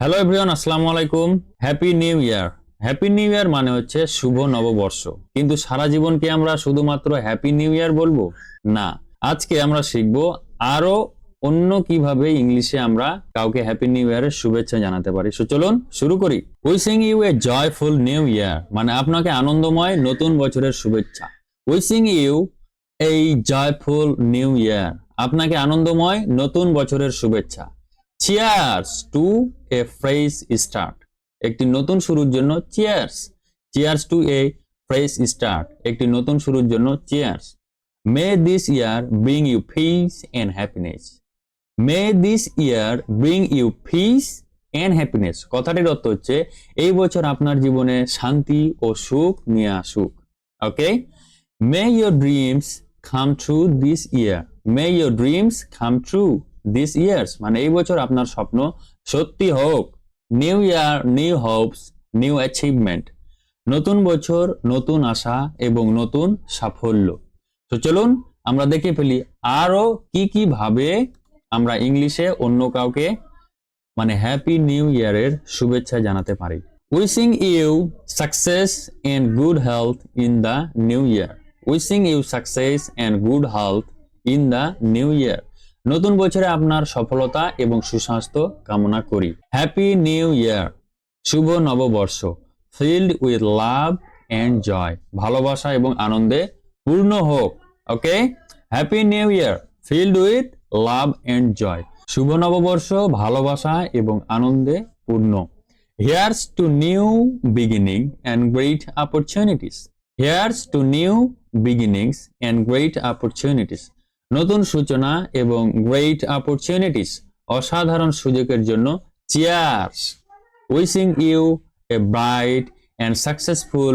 Hello everyone আসসালামু আলাইকুম। Happy new year happy new year মানে হচ্ছে শুভ নববর্ষ। কিন্তু সারা জীবন কি আমরা শুধুমাত্র হ্যাপি নিউ ইয়ার বলব? না। আজকে আমরা শিখব আরও অন্য কীভাবে ইংলিশে আমরা কাউকে হ্যাপি নিউ ইয়ারের শুভেচ্ছা জানাতে পারি। সো চলুন, শুরু করি। Wishing you a joyful new year মানে আপনাকে আনন্দময় নতুন বছরের শুভেচ্ছা। Wishing you a joyful new year আপনাকে আনন্দময় নতুন বছরের শুভেচ্ছা। Cheers to a fresh start একটি নতুন শুরুর জন্য cheers cheers to a fresh start একটি নতুন শুরুর জন্য cheers may this year bring you peace and happiness may this year bring you peace and happiness কথাটির অর্থ হচ্ছে, এই বছর আপনার জীবনে শান্তি ও সুখ নিয়ে আসুক। Okay may your dreams come true this year may your dreams come true this years মানে এই বছর আপনার স্বপ্ন সত্যি হোক। New year new hopes new achievement নতুন বছর, নতুন আশা এবং নতুন সাফল্য। তো চলুন, আমরা দেখে ফেলি আরও কি কি ভাবে আমরা ইংলিশে অন্য কাউকে মানে হ্যাপি নিউ ইয়ারের শুভেচ্ছা জানাতে পারি। Wishing you success and good health in the new year wishing you success and good health in the new year নতুন বছরে আপনার সফলতা এবং সুস্বাস্থ্য কামনা করি। হ্যাপি নিউ ইয়ার শুভ নববর্ষ। Filled with love and joy ভালোবাসা এবং আনন্দে পূর্ণ হোক। Okay happy new year filled with love and joy শুভ নববর্ষ, ভালোবাসা এবং আনন্দে পূর্ণ। Here's to new beginning and great opportunities here's to new beginnings and great opportunities নতুন সূচনা এবং গ্রেট অপরচুনিটিস অসাধারণ সুযোগের জন্য cheers wishing you a bright and successful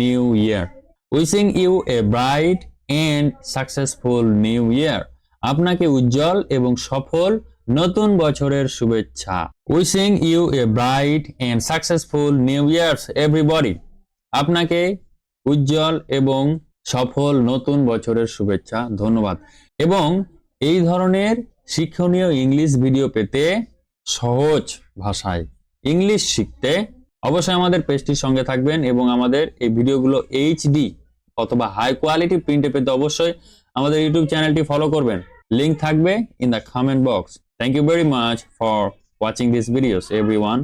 new year wishing you a bright and successful new year আপনাকে উজ্জ্বল এবং সফল নতুন বছরের শুভেচ্ছা। Wishing you a bright and successful new years everybody আপনাকে উজ্জ্বল এবং সফল নতুন বছরের শুভেচ্ছা। ধন্যবাদ। এবং এই ধরনের শিক্ষণীয় ইংলিশ ভিডিও পেতে সহজ ভাষায় ইংলিশ শিখতে অবশ্যই আমাদের পেজটির সঙ্গে থাকবেন এবং আমাদের এই ভিডিওগুলো এইচডি অথবা হাই কোয়ালিটি প্রিন্টে পেতে অবশ্যই আমাদের ইউটিউব চ্যানেলটি ফলো করবেন। লিঙ্ক থাকবে in the comment box thank you very much for watching this videos everyone